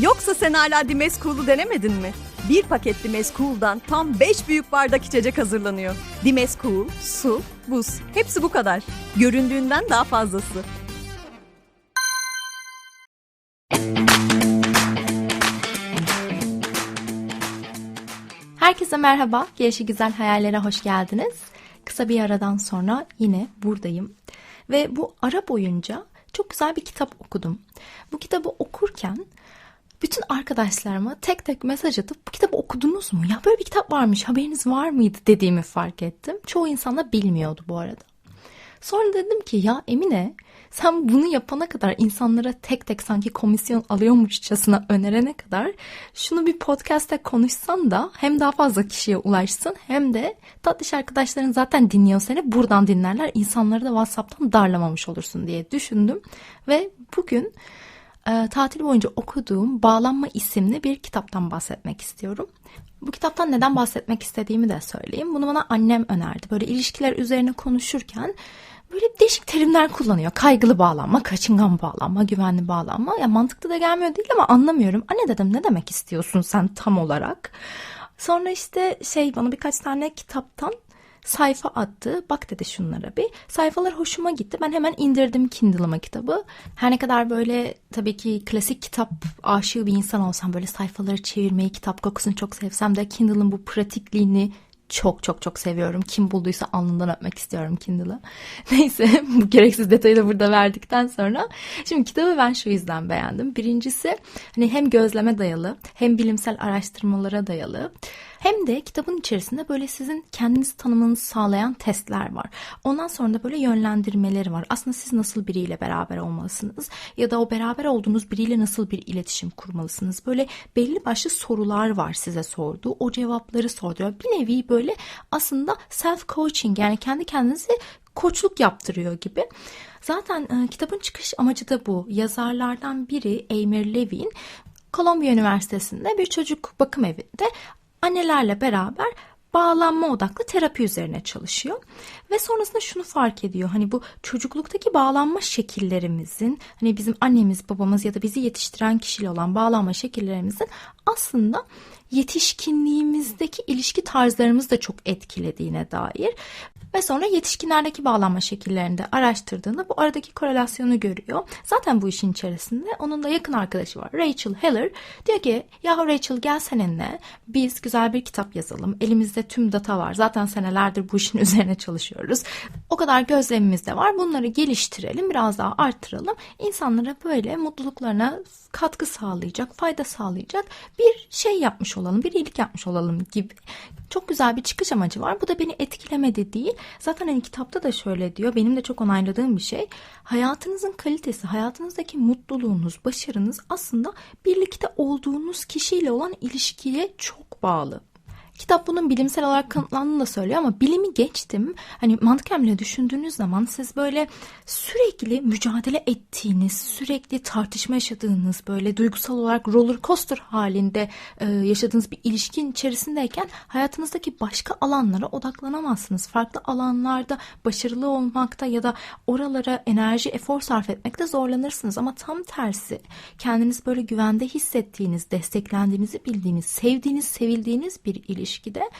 Yoksa sen hala Dimes Cool'u denemedin mi? Bir paket Dimes Cool'dan tam 5 büyük bardak içecek hazırlanıyor. Dimes Cool, su, buz. Hepsi bu kadar. Göründüğünden daha fazlası. Herkese merhaba. Gelişi Güzel Hayallere hoş geldiniz. Kısa bir aradan sonra yine buradayım. Ve bu ara boyunca çok güzel bir kitap okudum. Bu kitabı okurken bütün arkadaşlarıma tek tek mesaj atıp bu kitabı okudunuz mu? Ya böyle bir kitap varmış haberiniz var mıydı dediğimi fark ettim. Çoğu insan da bilmiyordu bu arada. Sonra dedim ki ya Emine sen bunu yapana kadar insanlara tek tek sanki komisyon alıyormuşçasına önerene kadar şunu bir podcast'te konuşsan da hem daha fazla kişiye ulaşsın hem de tatlış arkadaşların zaten dinliyor seni buradan dinlerler insanları da WhatsApp'tan darlamamış olursun diye düşündüm ve bugün e, tatil boyunca okuduğum Bağlanma isimli bir kitaptan bahsetmek istiyorum. Bu kitaptan neden bahsetmek istediğimi de söyleyeyim. Bunu bana annem önerdi. Böyle ilişkiler üzerine konuşurken böyle değişik terimler kullanıyor. Kaygılı bağlanma, kaçıngan bağlanma, güvenli bağlanma. Ya mantıklı da gelmiyor değil ama anlamıyorum. Anne dedim ne demek istiyorsun sen tam olarak? Sonra işte şey bana birkaç tane kitaptan sayfa attı. Bak dedi şunlara bir. Sayfalar hoşuma gitti. Ben hemen indirdim Kindle'ıma kitabı. Her ne kadar böyle tabii ki klasik kitap aşığı bir insan olsam böyle sayfaları çevirmeyi, kitap kokusunu çok sevsem de Kindle'ın bu pratikliğini çok çok çok seviyorum. Kim bulduysa alnından öpmek istiyorum Kindle'ı. Neyse bu gereksiz detayı da burada verdikten sonra. Şimdi kitabı ben şu yüzden beğendim. Birincisi hani hem gözleme dayalı hem bilimsel araştırmalara dayalı. Hem de kitabın içerisinde böyle sizin kendinizi tanımanızı sağlayan testler var. Ondan sonra da böyle yönlendirmeleri var. Aslında siz nasıl biriyle beraber olmalısınız ya da o beraber olduğunuz biriyle nasıl bir iletişim kurmalısınız. Böyle belli başlı sorular var size sorduğu. O cevapları soruyor. Bir nevi böyle aslında self coaching yani kendi kendinizi koçluk yaptırıyor gibi. Zaten e, kitabın çıkış amacı da bu. Yazarlardan biri Amir Levin Columbia Üniversitesi'nde bir çocuk bakım evinde annelerle beraber bağlanma odaklı terapi üzerine çalışıyor. Ve sonrasında şunu fark ediyor. Hani bu çocukluktaki bağlanma şekillerimizin hani bizim annemiz, babamız ya da bizi yetiştiren kişiyle olan bağlanma şekillerimizin aslında yetişkinliğimizdeki ilişki tarzlarımızı da çok etkilediğine dair ve sonra yetişkinlerdeki bağlanma şekillerinde araştırdığında bu aradaki korelasyonu görüyor. Zaten bu işin içerisinde onun da yakın arkadaşı var Rachel Heller. Diyor ki ya Rachel gel seninle biz güzel bir kitap yazalım. Elimizde tüm data var. Zaten senelerdir bu işin üzerine çalışıyoruz. O kadar gözlemimiz de var. Bunları geliştirelim biraz daha arttıralım. İnsanlara böyle mutluluklarına katkı sağlayacak, fayda sağlayacak bir şey yapmış olalım, bir iyilik yapmış olalım gibi çok güzel bir çıkış amacı var. Bu da beni etkilemedi değil. Zaten hani kitapta da şöyle diyor. Benim de çok onayladığım bir şey. Hayatınızın kalitesi, hayatınızdaki mutluluğunuz, başarınız aslında birlikte olduğunuz kişiyle olan ilişkiye çok bağlı. Kitap bunun bilimsel olarak kanıtlandığını da söylüyor ama bilimi geçtim. Hani mantıken bile düşündüğünüz zaman siz böyle sürekli mücadele ettiğiniz, sürekli tartışma yaşadığınız, böyle duygusal olarak roller coaster halinde e, yaşadığınız bir ilişkin içerisindeyken hayatınızdaki başka alanlara odaklanamazsınız. Farklı alanlarda başarılı olmakta ya da oralara enerji, efor sarf etmekte zorlanırsınız. Ama tam tersi kendiniz böyle güvende hissettiğiniz, desteklendiğinizi bildiğiniz, sevdiğiniz, sevildiğiniz bir ilişki ilişkide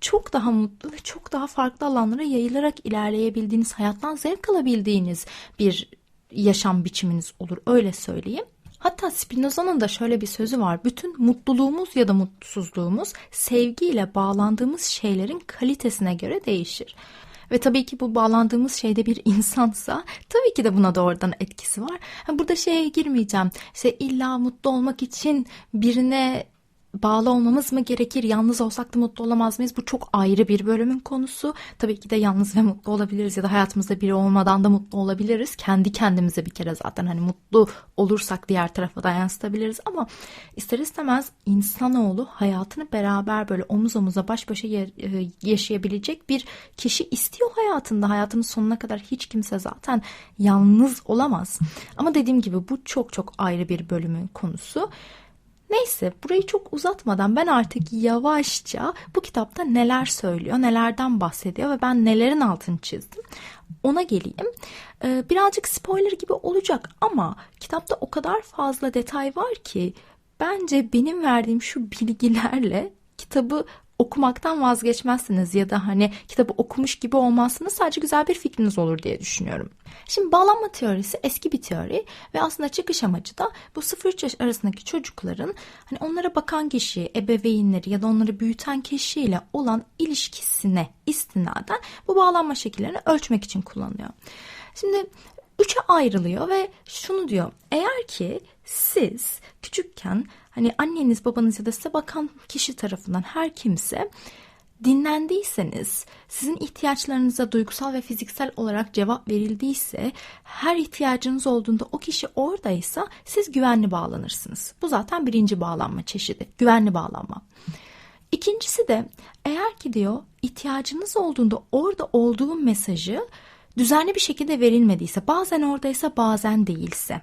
çok daha mutlu ve çok daha farklı alanlara yayılarak ilerleyebildiğiniz, hayattan zevk alabildiğiniz bir yaşam biçiminiz olur öyle söyleyeyim. Hatta Spinoza'nın da şöyle bir sözü var. Bütün mutluluğumuz ya da mutsuzluğumuz sevgiyle bağlandığımız şeylerin kalitesine göre değişir. Ve tabii ki bu bağlandığımız şeyde bir insansa tabii ki de buna doğrudan etkisi var. Burada şeye girmeyeceğim. İşte illa mutlu olmak için birine bağlı olmamız mı gerekir? Yalnız olsak da mutlu olamaz mıyız? Bu çok ayrı bir bölümün konusu. Tabii ki de yalnız ve mutlu olabiliriz ya da hayatımızda biri olmadan da mutlu olabiliriz. Kendi kendimize bir kere zaten hani mutlu olursak diğer tarafa da yansıtabiliriz ama ister istemez insanoğlu hayatını beraber böyle omuz omuza baş başa e, yaşayabilecek bir kişi istiyor hayatında. Hayatının sonuna kadar hiç kimse zaten yalnız olamaz. Ama dediğim gibi bu çok çok ayrı bir bölümün konusu. Neyse burayı çok uzatmadan ben artık yavaşça bu kitapta neler söylüyor, nelerden bahsediyor ve ben nelerin altını çizdim. Ona geleyim. Ee, birazcık spoiler gibi olacak ama kitapta o kadar fazla detay var ki bence benim verdiğim şu bilgilerle kitabı okumaktan vazgeçmezsiniz ya da hani kitabı okumuş gibi olmazsınız sadece güzel bir fikriniz olur diye düşünüyorum. Şimdi bağlanma teorisi eski bir teori ve aslında çıkış amacı da bu 0-3 yaş arasındaki çocukların hani onlara bakan kişi, ebeveynleri ya da onları büyüten kişiyle olan ilişkisine istinaden bu bağlanma şekillerini ölçmek için kullanılıyor. Şimdi üçe ayrılıyor ve şunu diyor. Eğer ki siz küçükken hani anneniz babanız ya da size bakan kişi tarafından her kimse dinlendiyseniz, sizin ihtiyaçlarınıza duygusal ve fiziksel olarak cevap verildiyse, her ihtiyacınız olduğunda o kişi oradaysa siz güvenli bağlanırsınız. Bu zaten birinci bağlanma çeşidi. Güvenli bağlanma. İkincisi de eğer ki diyor ihtiyacınız olduğunda orada olduğu mesajı düzenli bir şekilde verilmediyse, bazen oradaysa bazen değilse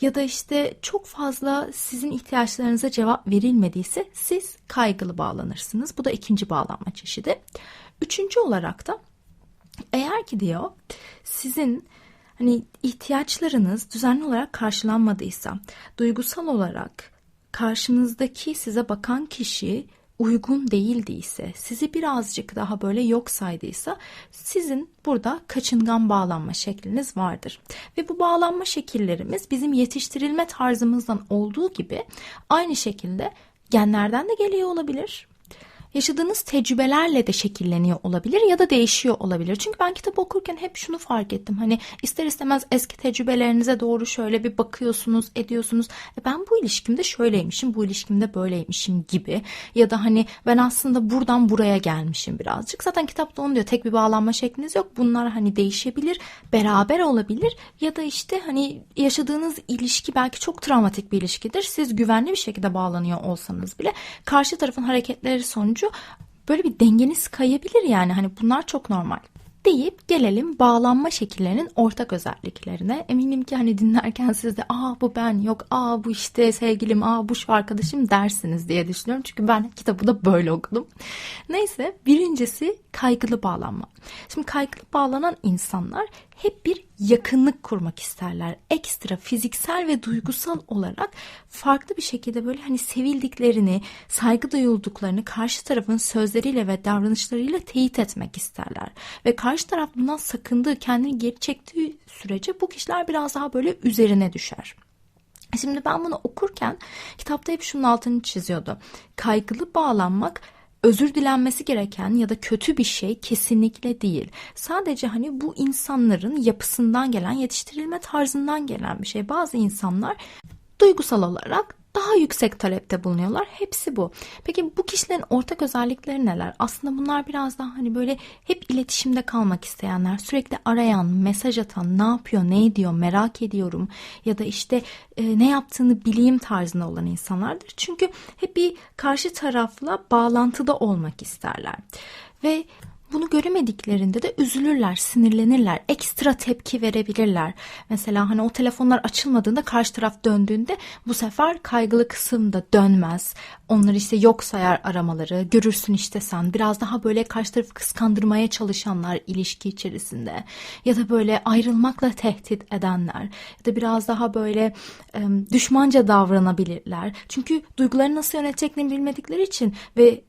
ya da işte çok fazla sizin ihtiyaçlarınıza cevap verilmediyse siz kaygılı bağlanırsınız. Bu da ikinci bağlanma çeşidi. Üçüncü olarak da eğer ki diyor sizin hani ihtiyaçlarınız düzenli olarak karşılanmadıysa, duygusal olarak karşınızdaki size bakan kişi uygun değildiyse, sizi birazcık daha böyle yok saydıysa sizin burada kaçıngan bağlanma şekliniz vardır. Ve bu bağlanma şekillerimiz bizim yetiştirilme tarzımızdan olduğu gibi aynı şekilde genlerden de geliyor olabilir yaşadığınız tecrübelerle de şekilleniyor olabilir ya da değişiyor olabilir. Çünkü ben kitap okurken hep şunu fark ettim. Hani ister istemez eski tecrübelerinize doğru şöyle bir bakıyorsunuz, ediyorsunuz. E ben bu ilişkimde şöyleymişim, bu ilişkimde böyleymişim gibi. Ya da hani ben aslında buradan buraya gelmişim birazcık. Zaten kitapta onu diyor. Tek bir bağlanma şekliniz yok. Bunlar hani değişebilir, beraber olabilir ya da işte hani yaşadığınız ilişki belki çok travmatik bir ilişkidir. Siz güvenli bir şekilde bağlanıyor olsanız bile karşı tarafın hareketleri sonucu böyle bir dengeniz kayabilir yani hani bunlar çok normal deyip gelelim bağlanma şekillerinin ortak özelliklerine. Eminim ki hani dinlerken siz de aa bu ben yok aa bu işte sevgilim aa bu şu arkadaşım dersiniz diye düşünüyorum. Çünkü ben kitabı da böyle okudum. Neyse birincisi kaygılı bağlanma. Şimdi kaygılı bağlanan insanlar hep bir yakınlık kurmak isterler. Ekstra fiziksel ve duygusal olarak farklı bir şekilde böyle hani sevildiklerini, saygı duyulduklarını karşı tarafın sözleriyle ve davranışlarıyla teyit etmek isterler. Ve karşı taraf bundan sakındığı, kendini geri çektiği sürece bu kişiler biraz daha böyle üzerine düşer. Şimdi ben bunu okurken kitapta hep şunun altını çiziyordu. Kaygılı bağlanmak özür dilenmesi gereken ya da kötü bir şey kesinlikle değil. Sadece hani bu insanların yapısından gelen, yetiştirilme tarzından gelen bir şey. Bazı insanlar duygusal olarak daha yüksek talepte bulunuyorlar. Hepsi bu. Peki bu kişilerin ortak özellikleri neler? Aslında bunlar biraz daha hani böyle hep iletişimde kalmak isteyenler, sürekli arayan, mesaj atan, ne yapıyor, ne ediyor, merak ediyorum ya da işte e, ne yaptığını bileyim tarzında olan insanlardır. Çünkü hep bir karşı tarafla bağlantıda olmak isterler. Ve bunu göremediklerinde de üzülürler, sinirlenirler, ekstra tepki verebilirler. Mesela hani o telefonlar açılmadığında karşı taraf döndüğünde bu sefer kaygılı kısım da dönmez. Onları işte yok sayar aramaları, görürsün işte sen. Biraz daha böyle karşı tarafı kıskandırmaya çalışanlar ilişki içerisinde. Ya da böyle ayrılmakla tehdit edenler. Ya da biraz daha böyle e, düşmanca davranabilirler. Çünkü duygularını nasıl yöneteceklerini bilmedikleri için ve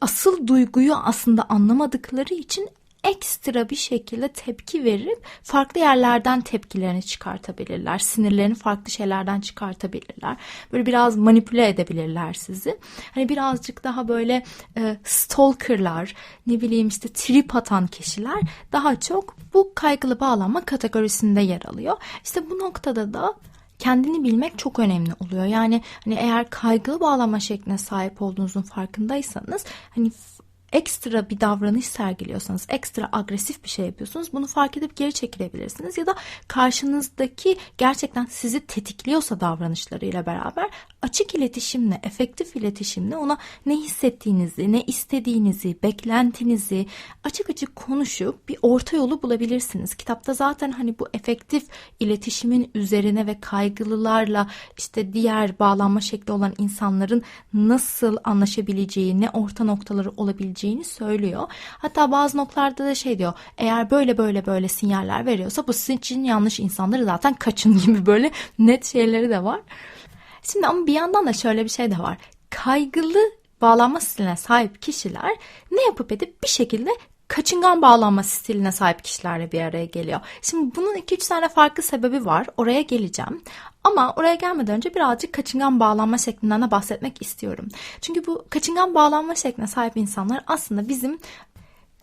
asıl duyguyu aslında anlamadıkları için ekstra bir şekilde tepki verip farklı yerlerden tepkilerini çıkartabilirler. Sinirlerini farklı şeylerden çıkartabilirler. Böyle biraz manipüle edebilirler sizi. Hani birazcık daha böyle e, stalkerlar, ne bileyim işte trip atan kişiler daha çok bu kaygılı bağlanma kategorisinde yer alıyor. İşte bu noktada da kendini bilmek çok önemli oluyor. Yani hani eğer kaygılı bağlama şekline sahip olduğunuzun farkındaysanız hani ekstra bir davranış sergiliyorsanız, ekstra agresif bir şey yapıyorsunuz bunu fark edip geri çekilebilirsiniz. Ya da karşınızdaki gerçekten sizi tetikliyorsa davranışlarıyla beraber açık iletişimle, efektif iletişimle ona ne hissettiğinizi, ne istediğinizi, beklentinizi açık açık konuşup bir orta yolu bulabilirsiniz. Kitapta zaten hani bu efektif iletişimin üzerine ve kaygılılarla işte diğer bağlanma şekli olan insanların nasıl anlaşabileceği, ne orta noktaları olabileceğini söylüyor. Hatta bazı noktalarda da şey diyor, eğer böyle böyle böyle sinyaller veriyorsa bu sizin için yanlış insanları zaten kaçın gibi böyle net şeyleri de var. Şimdi ama bir yandan da şöyle bir şey de var. Kaygılı bağlanma stiline sahip kişiler ne yapıp edip bir şekilde kaçıngan bağlanma stiline sahip kişilerle bir araya geliyor. Şimdi bunun 2-3 tane farklı sebebi var. Oraya geleceğim. Ama oraya gelmeden önce birazcık kaçıngan bağlanma şeklinden de bahsetmek istiyorum. Çünkü bu kaçıngan bağlanma şekline sahip insanlar aslında bizim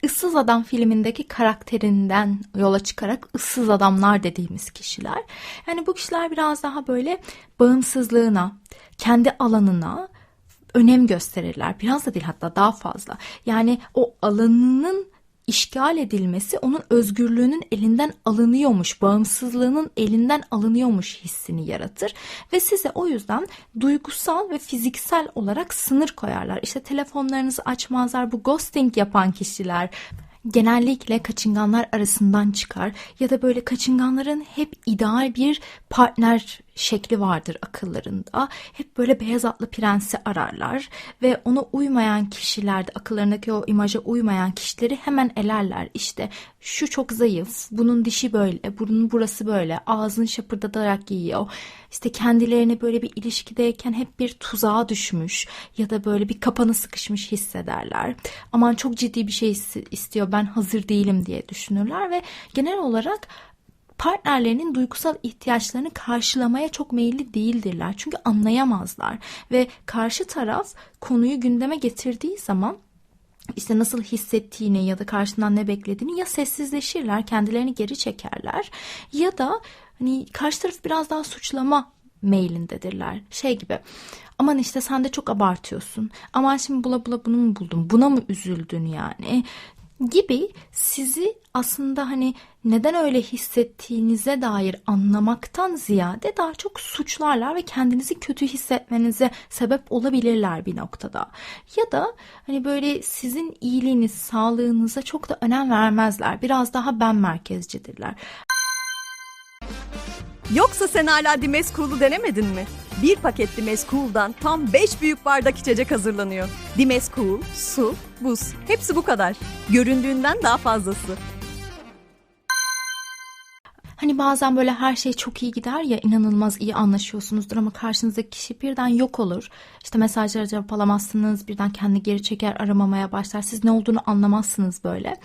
Issız Adam filmindeki karakterinden yola çıkarak ıssız adamlar dediğimiz kişiler. Yani bu kişiler biraz daha böyle bağımsızlığına, kendi alanına önem gösterirler. Biraz da değil hatta daha fazla. Yani o alanının işgal edilmesi onun özgürlüğünün elinden alınıyormuş, bağımsızlığının elinden alınıyormuş hissini yaratır ve size o yüzden duygusal ve fiziksel olarak sınır koyarlar. İşte telefonlarınızı açmazlar. Bu ghosting yapan kişiler genellikle kaçınganlar arasından çıkar ya da böyle kaçınganların hep ideal bir partner şekli vardır akıllarında. Hep böyle beyaz atlı prensi ararlar ve ona uymayan kişilerde akıllarındaki o imaja uymayan kişileri hemen elerler. İşte şu çok zayıf, bunun dişi böyle, bunun burası böyle, ağzını şapırdatarak yiyor. İşte kendilerini böyle bir ilişkideyken hep bir tuzağa düşmüş ya da böyle bir kapana sıkışmış hissederler. Aman çok ciddi bir şey istiyor ben hazır değilim diye düşünürler ve genel olarak partnerlerinin duygusal ihtiyaçlarını karşılamaya çok meyilli değildirler. Çünkü anlayamazlar ve karşı taraf konuyu gündeme getirdiği zaman işte nasıl hissettiğini ya da karşından ne beklediğini ya sessizleşirler, kendilerini geri çekerler ya da hani karşı taraf biraz daha suçlama meylindedirler. Şey gibi aman işte sen de çok abartıyorsun. Aman şimdi bula bula bunu mu buldun? Buna mı üzüldün yani? Gibi sizi aslında hani neden öyle hissettiğinize dair anlamaktan ziyade daha çok suçlarlar ve kendinizi kötü hissetmenize sebep olabilirler bir noktada. Ya da hani böyle sizin iyiliğiniz, sağlığınıza çok da önem vermezler. Biraz daha ben merkezcidirler. Yoksa sen hala Dimes Cool'u denemedin mi? Bir paket Dimes Cool'dan tam 5 büyük bardak içecek hazırlanıyor. Dimes Cool, su, buz. Hepsi bu kadar. Göründüğünden daha fazlası. Hani bazen böyle her şey çok iyi gider ya inanılmaz iyi anlaşıyorsunuzdur ama karşınızdaki kişi birden yok olur. İşte mesajlara cevap alamazsınız birden kendi geri çeker aramamaya başlar. Siz ne olduğunu anlamazsınız böyle.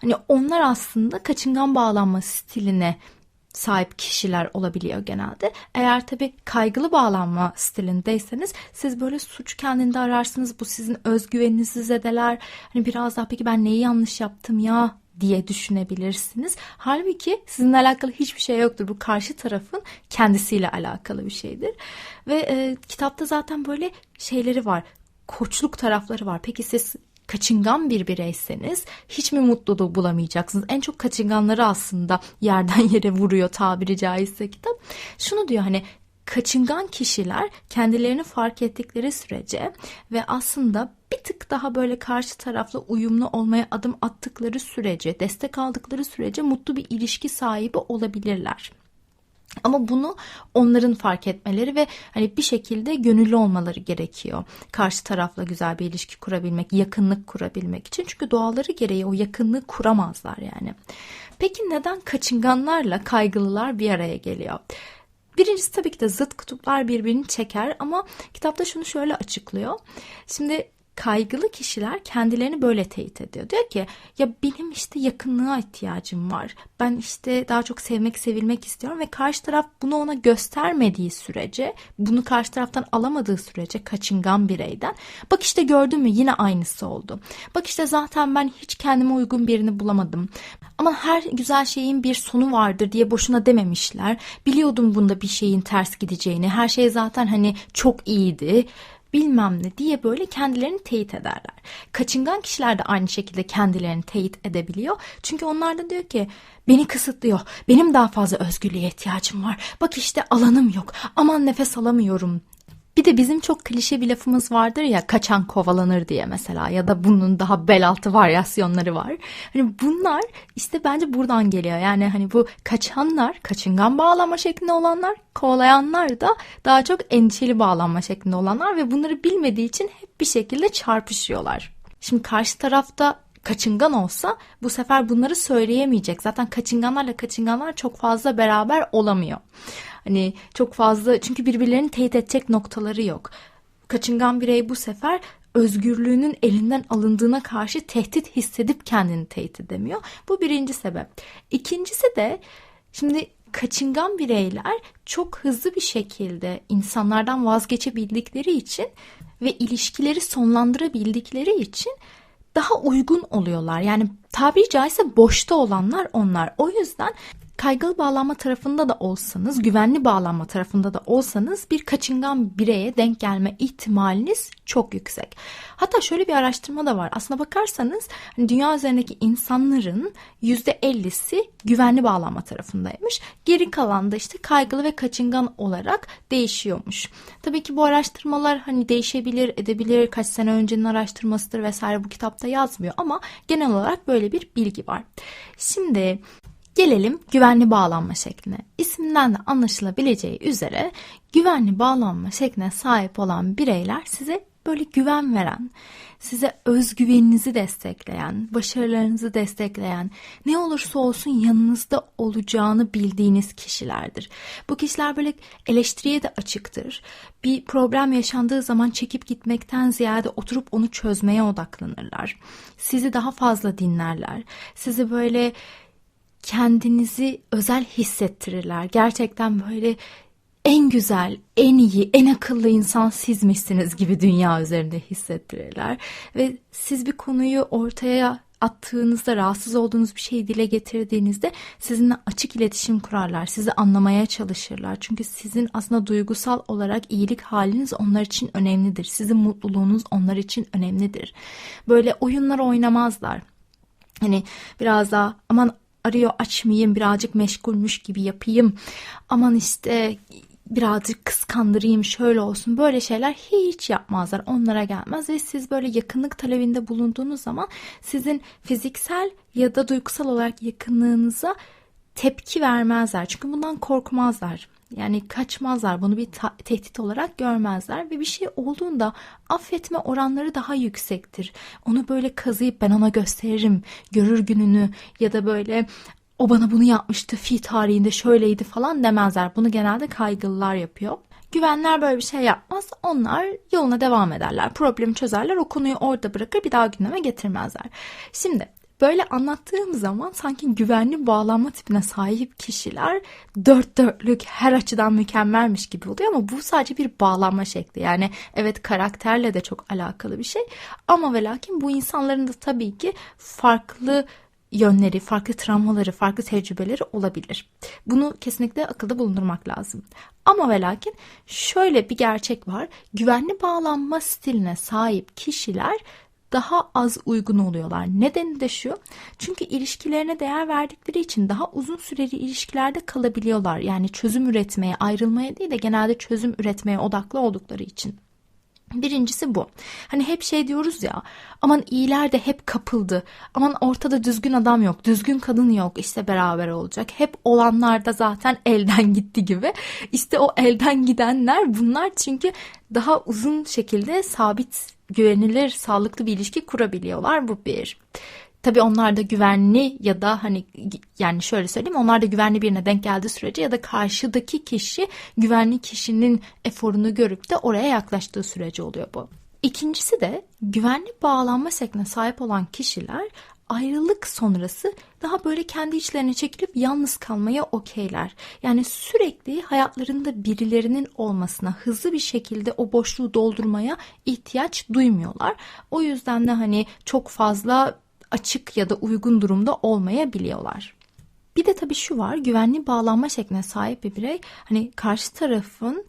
Hani onlar aslında kaçıngan bağlanma stiline sahip kişiler olabiliyor genelde. Eğer tabii kaygılı bağlanma stilindeyseniz siz böyle suç kendinde ararsınız. Bu sizin özgüveninizi zedeler. Hani biraz daha peki ben neyi yanlış yaptım ya diye düşünebilirsiniz. Halbuki sizinle alakalı hiçbir şey yoktur. Bu karşı tarafın kendisiyle alakalı bir şeydir. Ve e, kitapta zaten böyle şeyleri var. Koçluk tarafları var. Peki siz kaçıngan bir bireyseniz hiç mi mutluluğu bulamayacaksınız? En çok kaçınganları aslında yerden yere vuruyor tabiri caizse kitap. Şunu diyor hani kaçıngan kişiler kendilerini fark ettikleri sürece ve aslında bir tık daha böyle karşı tarafla uyumlu olmaya adım attıkları sürece, destek aldıkları sürece mutlu bir ilişki sahibi olabilirler. Ama bunu onların fark etmeleri ve hani bir şekilde gönüllü olmaları gerekiyor. Karşı tarafla güzel bir ilişki kurabilmek, yakınlık kurabilmek için. Çünkü doğaları gereği o yakınlığı kuramazlar yani. Peki neden kaçınganlarla kaygılılar bir araya geliyor? Birincisi tabii ki de zıt kutuplar birbirini çeker ama kitapta şunu şöyle açıklıyor. Şimdi kaygılı kişiler kendilerini böyle teyit ediyor. Diyor ki ya benim işte yakınlığa ihtiyacım var. Ben işte daha çok sevmek, sevilmek istiyorum ve karşı taraf bunu ona göstermediği sürece, bunu karşı taraftan alamadığı sürece kaçıngan bireyden bak işte gördün mü yine aynısı oldu. Bak işte zaten ben hiç kendime uygun birini bulamadım. Ama her güzel şeyin bir sonu vardır diye boşuna dememişler. Biliyordum bunda bir şeyin ters gideceğini. Her şey zaten hani çok iyiydi bilmem ne diye böyle kendilerini teyit ederler. Kaçıngan kişiler de aynı şekilde kendilerini teyit edebiliyor. Çünkü onlar da diyor ki beni kısıtlıyor. Benim daha fazla özgürlüğe ihtiyacım var. Bak işte alanım yok. Aman nefes alamıyorum bir de bizim çok klişe bir lafımız vardır ya kaçan kovalanır diye mesela ya da bunun daha bel altı varyasyonları var. Hani bunlar işte bence buradan geliyor. Yani hani bu kaçanlar, kaçıngan bağlanma şeklinde olanlar, kovalayanlar da daha çok endişeli bağlanma şeklinde olanlar ve bunları bilmediği için hep bir şekilde çarpışıyorlar. Şimdi karşı tarafta kaçıngan olsa bu sefer bunları söyleyemeyecek. Zaten kaçınganlarla kaçınganlar çok fazla beraber olamıyor. Hani çok fazla çünkü birbirlerini teyit edecek noktaları yok. Kaçıngan birey bu sefer özgürlüğünün elinden alındığına karşı tehdit hissedip kendini tehdit edemiyor. Bu birinci sebep. İkincisi de şimdi kaçıngan bireyler çok hızlı bir şekilde insanlardan vazgeçebildikleri için ve ilişkileri sonlandırabildikleri için daha uygun oluyorlar. Yani tabiri caizse boşta olanlar onlar. O yüzden kaygılı bağlanma tarafında da olsanız, güvenli bağlanma tarafında da olsanız bir kaçıngan bireye denk gelme ihtimaliniz çok yüksek. Hatta şöyle bir araştırma da var. Aslına bakarsanız hani dünya üzerindeki insanların %50'si güvenli bağlanma tarafındaymış. Geri kalan da işte kaygılı ve kaçıngan olarak değişiyormuş. Tabii ki bu araştırmalar hani değişebilir, edebilir. Kaç sene öncenin araştırmasıdır vesaire bu kitapta yazmıyor ama genel olarak böyle bir bilgi var. Şimdi Gelelim güvenli bağlanma şekline. İsminden de anlaşılabileceği üzere güvenli bağlanma şekline sahip olan bireyler size böyle güven veren, size özgüveninizi destekleyen, başarılarınızı destekleyen, ne olursa olsun yanınızda olacağını bildiğiniz kişilerdir. Bu kişiler böyle eleştiriye de açıktır. Bir problem yaşandığı zaman çekip gitmekten ziyade oturup onu çözmeye odaklanırlar. Sizi daha fazla dinlerler. Sizi böyle kendinizi özel hissettirirler. Gerçekten böyle en güzel, en iyi, en akıllı insan sizmişsiniz gibi dünya üzerinde hissettirirler. Ve siz bir konuyu ortaya attığınızda, rahatsız olduğunuz bir şeyi dile getirdiğinizde sizinle açık iletişim kurarlar. Sizi anlamaya çalışırlar. Çünkü sizin aslında duygusal olarak iyilik haliniz onlar için önemlidir. Sizin mutluluğunuz onlar için önemlidir. Böyle oyunlar oynamazlar. Hani biraz daha aman arıyor açmayayım birazcık meşgulmüş gibi yapayım. Aman işte birazcık kıskandırayım şöyle olsun. Böyle şeyler hiç yapmazlar onlara gelmez. Ve siz böyle yakınlık talebinde bulunduğunuz zaman sizin fiziksel ya da duygusal olarak yakınlığınıza tepki vermezler. Çünkü bundan korkmazlar yani kaçmazlar bunu bir tehdit olarak görmezler ve bir şey olduğunda affetme oranları daha yüksektir. Onu böyle kazıyıp ben ona gösteririm görür gününü ya da böyle o bana bunu yapmıştı fi tarihinde şöyleydi falan demezler. Bunu genelde kaygılılar yapıyor. Güvenler böyle bir şey yapmaz. Onlar yoluna devam ederler. Problemi çözerler. O konuyu orada bırakır bir daha gündeme getirmezler. Şimdi Böyle anlattığım zaman sanki güvenli bağlanma tipine sahip kişiler dört dörtlük her açıdan mükemmelmiş gibi oluyor ama bu sadece bir bağlanma şekli. Yani evet karakterle de çok alakalı bir şey ama ve lakin bu insanların da tabii ki farklı yönleri, farklı travmaları, farklı tecrübeleri olabilir. Bunu kesinlikle akılda bulundurmak lazım. Ama ve lakin şöyle bir gerçek var. Güvenli bağlanma stiline sahip kişiler daha az uygun oluyorlar. Nedeni de şu. Çünkü ilişkilerine değer verdikleri için daha uzun süreli ilişkilerde kalabiliyorlar. Yani çözüm üretmeye, ayrılmaya değil de genelde çözüm üretmeye odaklı oldukları için. Birincisi bu. Hani hep şey diyoruz ya aman iyiler de hep kapıldı. Aman ortada düzgün adam yok. Düzgün kadın yok. işte beraber olacak. Hep olanlar da zaten elden gitti gibi. İşte o elden gidenler bunlar çünkü daha uzun şekilde sabit güvenilir, sağlıklı bir ilişki kurabiliyorlar. Bu bir. Tabii onlar da güvenli ya da hani yani şöyle söyleyeyim onlar da güvenli birine denk geldiği sürece ya da karşıdaki kişi güvenli kişinin eforunu görüp de oraya yaklaştığı sürece oluyor bu. İkincisi de güvenli bağlanma şekline sahip olan kişiler ayrılık sonrası daha böyle kendi içlerine çekilip yalnız kalmaya okeyler. Yani sürekli hayatlarında birilerinin olmasına hızlı bir şekilde o boşluğu doldurmaya ihtiyaç duymuyorlar. O yüzden de hani çok fazla açık ya da uygun durumda olmayabiliyorlar. Bir de tabii şu var güvenli bağlanma şekline sahip bir birey hani karşı tarafın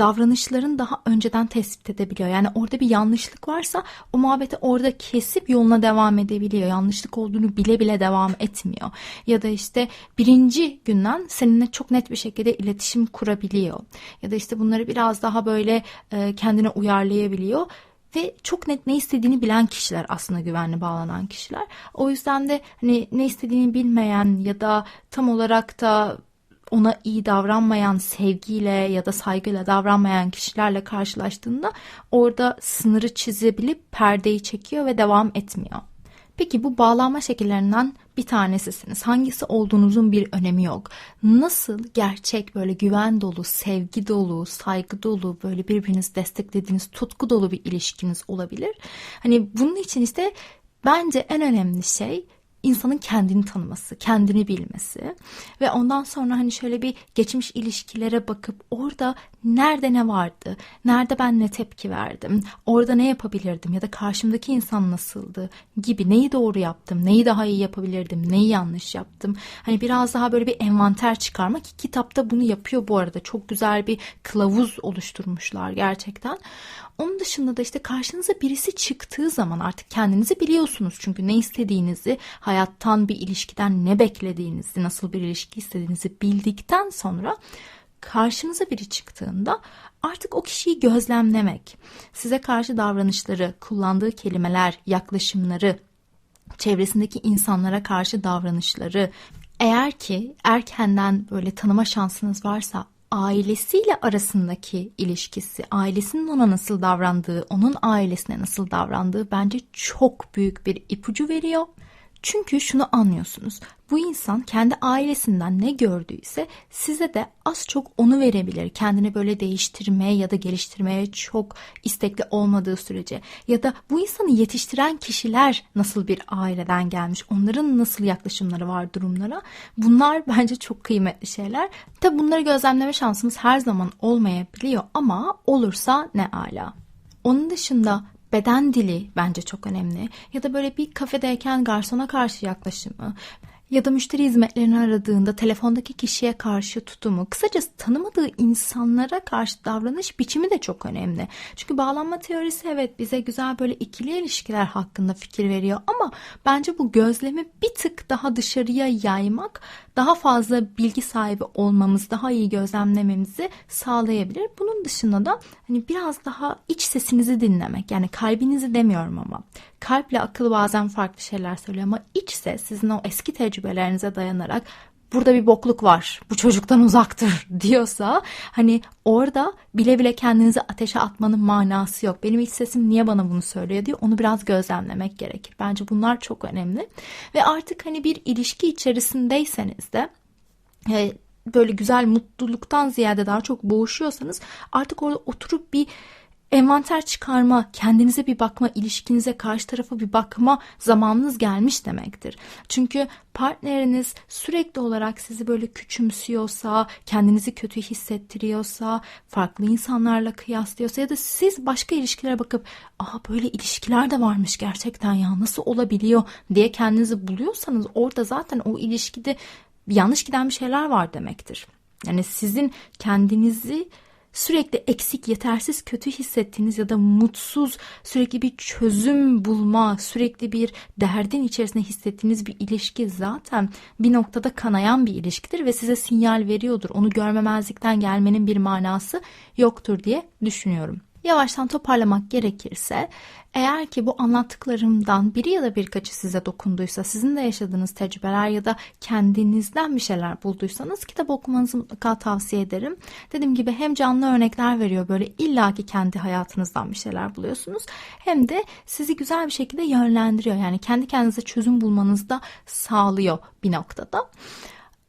davranışların daha önceden tespit edebiliyor. Yani orada bir yanlışlık varsa o muhabbeti orada kesip yoluna devam edebiliyor. Yanlışlık olduğunu bile bile devam etmiyor. Ya da işte birinci günden seninle çok net bir şekilde iletişim kurabiliyor. Ya da işte bunları biraz daha böyle e, kendine uyarlayabiliyor ve çok net ne istediğini bilen kişiler aslında güvenli bağlanan kişiler. O yüzden de hani ne istediğini bilmeyen ya da tam olarak da ona iyi davranmayan, sevgiyle ya da saygıyla davranmayan kişilerle karşılaştığında orada sınırı çizebilip perdeyi çekiyor ve devam etmiyor. Peki bu bağlanma şekillerinden bir tanesisiniz. Hangisi olduğunuzun bir önemi yok. Nasıl gerçek böyle güven dolu, sevgi dolu, saygı dolu, böyle birbirinizi desteklediğiniz, tutku dolu bir ilişkiniz olabilir. Hani bunun için işte bence en önemli şey insanın kendini tanıması, kendini bilmesi ve ondan sonra hani şöyle bir geçmiş ilişkilere bakıp orada nerede ne vardı, nerede ben ne tepki verdim, orada ne yapabilirdim ya da karşımdaki insan nasıldı gibi neyi doğru yaptım, neyi daha iyi yapabilirdim, neyi yanlış yaptım. Hani biraz daha böyle bir envanter çıkarmak ki kitapta bunu yapıyor bu arada. Çok güzel bir kılavuz oluşturmuşlar gerçekten. Onun dışında da işte karşınıza birisi çıktığı zaman artık kendinizi biliyorsunuz. Çünkü ne istediğinizi, hayattan bir ilişkiden ne beklediğinizi, nasıl bir ilişki istediğinizi bildikten sonra karşınıza biri çıktığında artık o kişiyi gözlemlemek, size karşı davranışları, kullandığı kelimeler, yaklaşımları, çevresindeki insanlara karşı davranışları, eğer ki erkenden böyle tanıma şansınız varsa ailesiyle arasındaki ilişkisi, ailesinin ona nasıl davrandığı, onun ailesine nasıl davrandığı bence çok büyük bir ipucu veriyor. Çünkü şunu anlıyorsunuz. Bu insan kendi ailesinden ne gördüyse size de az çok onu verebilir. Kendini böyle değiştirmeye ya da geliştirmeye çok istekli olmadığı sürece. Ya da bu insanı yetiştiren kişiler nasıl bir aileden gelmiş, onların nasıl yaklaşımları var durumlara. Bunlar bence çok kıymetli şeyler. Tabi bunları gözlemleme şansımız her zaman olmayabiliyor ama olursa ne ala. Onun dışında beden dili bence çok önemli. Ya da böyle bir kafedeyken garsona karşı yaklaşımı ya da müşteri hizmetlerini aradığında telefondaki kişiye karşı tutumu, kısacası tanımadığı insanlara karşı davranış biçimi de çok önemli. Çünkü bağlanma teorisi evet bize güzel böyle ikili ilişkiler hakkında fikir veriyor ama bence bu gözlemi bir tık daha dışarıya yaymak daha fazla bilgi sahibi olmamız, daha iyi gözlemlememizi sağlayabilir. Bunun dışında da hani biraz daha iç sesinizi dinlemek. Yani kalbinizi demiyorum ama. Kalple akıl bazen farklı şeyler söylüyor ama iç ses sizin o eski tecrübelerinize dayanarak burada bir bokluk var. Bu çocuktan uzaktır diyorsa hani orada bile bile kendinizi ateşe atmanın manası yok. Benim iç sesim niye bana bunu söylüyor diye onu biraz gözlemlemek gerekir. Bence bunlar çok önemli. Ve artık hani bir ilişki içerisindeyseniz de e, böyle güzel mutluluktan ziyade daha çok boğuşuyorsanız artık orada oturup bir envanter çıkarma, kendinize bir bakma, ilişkinize karşı tarafa bir bakma zamanınız gelmiş demektir. Çünkü partneriniz sürekli olarak sizi böyle küçümsüyorsa, kendinizi kötü hissettiriyorsa, farklı insanlarla kıyaslıyorsa ya da siz başka ilişkilere bakıp aa böyle ilişkiler de varmış gerçekten ya nasıl olabiliyor diye kendinizi buluyorsanız orada zaten o ilişkide yanlış giden bir şeyler var demektir. Yani sizin kendinizi sürekli eksik, yetersiz, kötü hissettiğiniz ya da mutsuz, sürekli bir çözüm bulma, sürekli bir derdin içerisinde hissettiğiniz bir ilişki zaten bir noktada kanayan bir ilişkidir ve size sinyal veriyordur. Onu görmemezlikten gelmenin bir manası yoktur diye düşünüyorum. Yavaştan toparlamak gerekirse eğer ki bu anlattıklarımdan biri ya da birkaçı size dokunduysa, sizin de yaşadığınız tecrübeler ya da kendinizden bir şeyler bulduysanız kitap okumanızı mutlaka tavsiye ederim. Dediğim gibi hem canlı örnekler veriyor böyle illaki kendi hayatınızdan bir şeyler buluyorsunuz hem de sizi güzel bir şekilde yönlendiriyor. Yani kendi kendinize çözüm bulmanızı da sağlıyor bir noktada.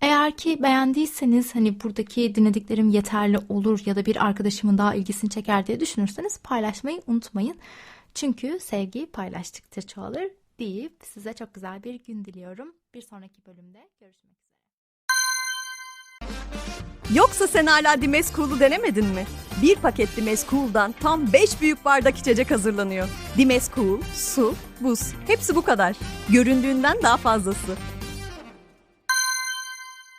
Eğer ki beğendiyseniz hani buradaki dinlediklerim yeterli olur ya da bir arkadaşımın daha ilgisini çeker diye düşünürseniz paylaşmayı unutmayın. Çünkü sevgi paylaştıkça çoğalır deyip size çok güzel bir gün diliyorum. Bir sonraki bölümde görüşmek üzere. Yoksa sen hala Dimes Cool'u denemedin mi? Bir paket Dimes Cool'dan tam 5 büyük bardak içecek hazırlanıyor. Dimes Cool, su, buz hepsi bu kadar. Göründüğünden daha fazlası.